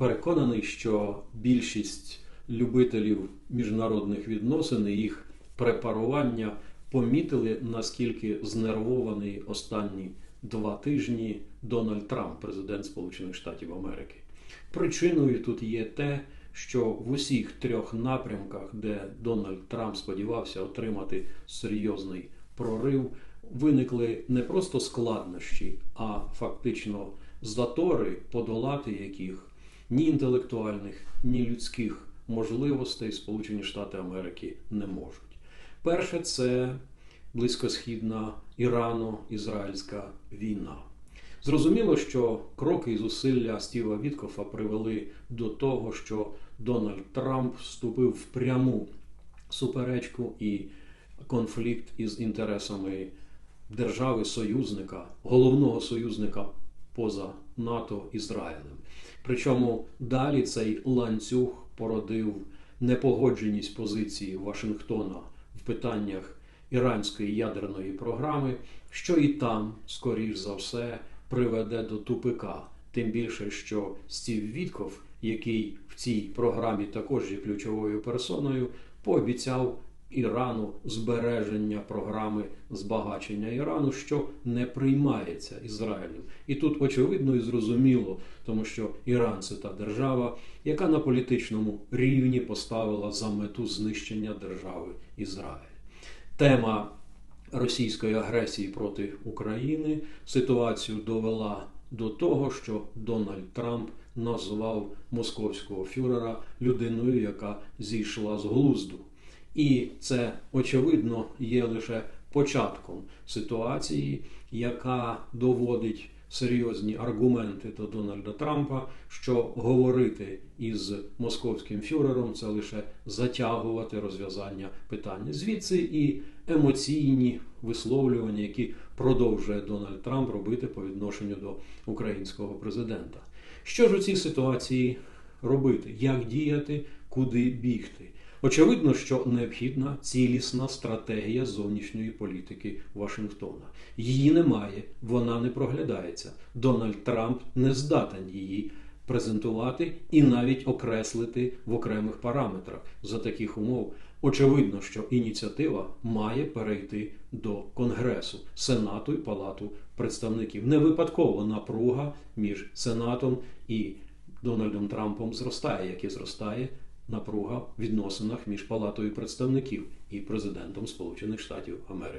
Переконаний, що більшість любителів міжнародних відносин і їх препарування помітили, наскільки знервований останні два тижні Дональд Трамп, президент Сполучених Штатів Америки. Причиною тут є те, що в усіх трьох напрямках, де Дональд Трамп сподівався отримати серйозний прорив, виникли не просто складнощі, а фактично затори, подолати яких ні інтелектуальних, ні людських можливостей Сполучені Штати Америки не можуть. Перше це близькосхідна Ірано-Ізраїльська війна. Зрозуміло, що кроки і зусилля Стіва Віткофа привели до того, що Дональд Трамп вступив в пряму суперечку і конфлікт із інтересами держави-союзника, головного союзника поза НАТО Ізраїлем. Причому далі цей ланцюг породив непогодженість позиції Вашингтона в питаннях іранської ядерної програми, що і там, скоріш за все, приведе до тупика. Тим більше, що Стів Вітков, який в цій програмі також є ключовою персоною, пообіцяв Ірану збереження програми збагачення Ірану, що не приймається Ізраїлем. І тут очевидно і зрозуміло, тому що Іран це та держава, яка на політичному рівні поставила за мету знищення держави Ізраїль. Тема російської агресії проти України ситуацію довела до того, що Дональд Трамп назвав московського фюрера людиною, яка зійшла з глузду. І це очевидно є лише початком ситуації, яка доводить серйозні аргументи до Дональда Трампа, що говорити із московським фюрером це лише затягувати розв'язання питання. Звідси і емоційні висловлювання, які продовжує Дональд Трамп робити по відношенню до українського президента. Що ж у цій ситуації робити? Як діяти, куди бігти? Очевидно, що необхідна цілісна стратегія зовнішньої політики Вашингтона. Її немає, вона не проглядається. Дональд Трамп не здатен її презентувати і навіть окреслити в окремих параметрах. За таких умов очевидно, що ініціатива має перейти до Конгресу, Сенату і Палату представників. Не випадково напруга між Сенатом і Дональдом Трампом зростає, як і зростає напруга в відносинах між Палатою представників і президентом Сполучених Штатів Америки.